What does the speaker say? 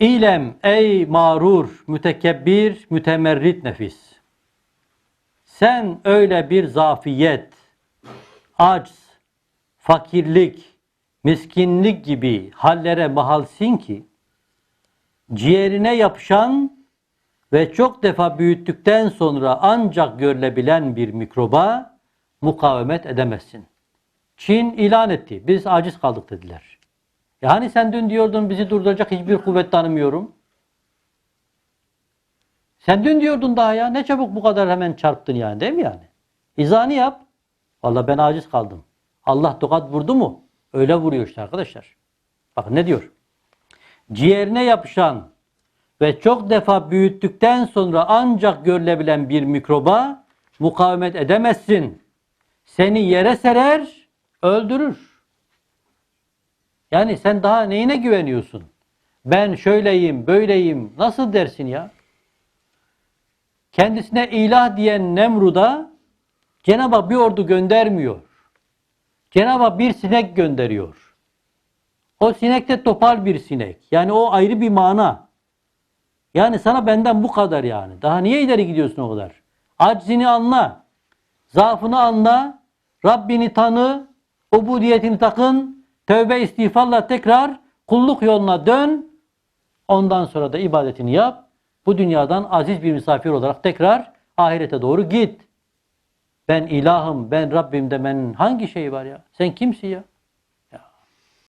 İlem ey mağrur, mütekebbir, mütemerrit nefis. Sen öyle bir zafiyet, acz, fakirlik, miskinlik gibi hallere mahalsin ki ciğerine yapışan ve çok defa büyüttükten sonra ancak görülebilen bir mikroba mukavemet edemezsin. Çin ilan etti. Biz aciz kaldık dediler. Yani sen dün diyordun bizi durduracak hiçbir kuvvet tanımıyorum. Sen dün diyordun daha ya ne çabuk bu kadar hemen çarptın yani değil mi yani? İzahını yap. Vallahi ben aciz kaldım. Allah tokat vurdu mu? Öyle vuruyor işte arkadaşlar. Bakın ne diyor? Ciğerine yapışan ve çok defa büyüttükten sonra ancak görülebilen bir mikroba mukavemet edemezsin. Seni yere serer, öldürür. Yani sen daha neyine güveniyorsun? Ben şöyleyim, böyleyim. Nasıl dersin ya? Kendisine ilah diyen Nemrud'a Cenab-ı Hak bir ordu göndermiyor. Cenab-ı Hak bir sinek gönderiyor. O sinek de topal bir sinek. Yani o ayrı bir mana. Yani sana benden bu kadar yani. Daha niye ileri gidiyorsun o kadar? Aczini anla. Zaafını anla. Rabbini tanı. Ubudiyetini takın. Tövbe istiğfarla tekrar kulluk yoluna dön. Ondan sonra da ibadetini yap. Bu dünyadan aziz bir misafir olarak tekrar ahirete doğru git. Ben ilahım, ben Rabbim demenin hangi şeyi var ya? Sen kimsin ya?